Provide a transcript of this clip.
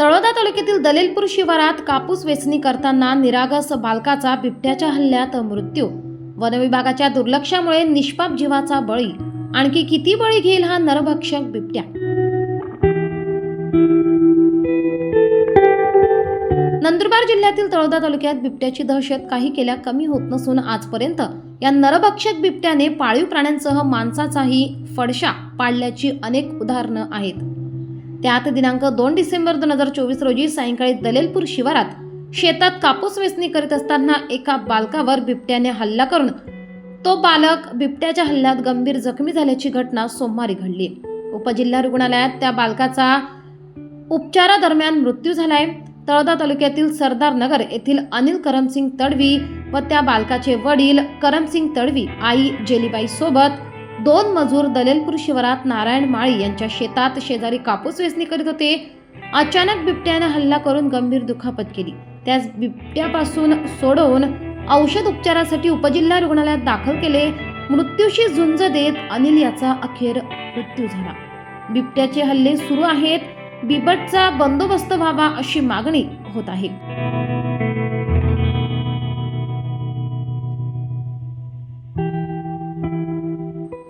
तळोदा तालुक्यातील दलेलपूर शिवारात कापूस वेचणी करताना निरागस बालकाचा बिबट्याच्या हल्ल्यात मृत्यू. वनविभागाच्या दुर्लक्षामुळे निष्पाप जीवाचा बळी. आणखी किती बळी घेईल हा नरभक्षक बिबट्या? नंदुरबार जिल्ह्यातील तळोदा तालुक्यात बिबट्याची दहशत काही केल्या कमी होत नसून आजपर्यंत या नरभक्षक बिबट्याने पाळीव प्राण्यांसह माणसाचाही फडशा पाडल्याची अनेक उदाहरणं आहेत. त्यात दिनांक दोन डिसेंबर दोन हजार चोवीस रोजी सायंकाळी दलेलपूर शिवारात शेतात कापूस वेचणी करीत असताना एका बालकावर बिबट्याने हल्ला करून तो बालक बिबट्याच्या हल्ल्यात गंभीर जखमी झाल्याची घटना सोमवारी घडली. उपजिल्हा रुग्णालयात त्या बालकाचा उपचारादरम्यान मृत्यू झालाय. तळदा तालुक्यातील सरदार नगर येथील अनिल करमसिंग तडवी व त्या बालकाचे वडील करमसिंग तडवी आई जेलीबाई सोबत दोन मजूर दलेलपूर शिवारात नारायण माळी यांच्या शेतात शेजारी कापूस वेचणी करीत होते. अचानक बिबट्याने हल्ला करून गंभीर दुखापत केली. त्यास बिबट्यापासून सोडवून औषध उपचारासाठी उपजिल्हा रुग्णालयात दाखल केले. मृत्यूशी झुंज देत अनिल याचा अखेर मृत्यू झाला. बिबट्याचे हल्ले सुरू आहेत. बिबटचा बंदोबस्त व्हावा अशी मागणी होत आहे.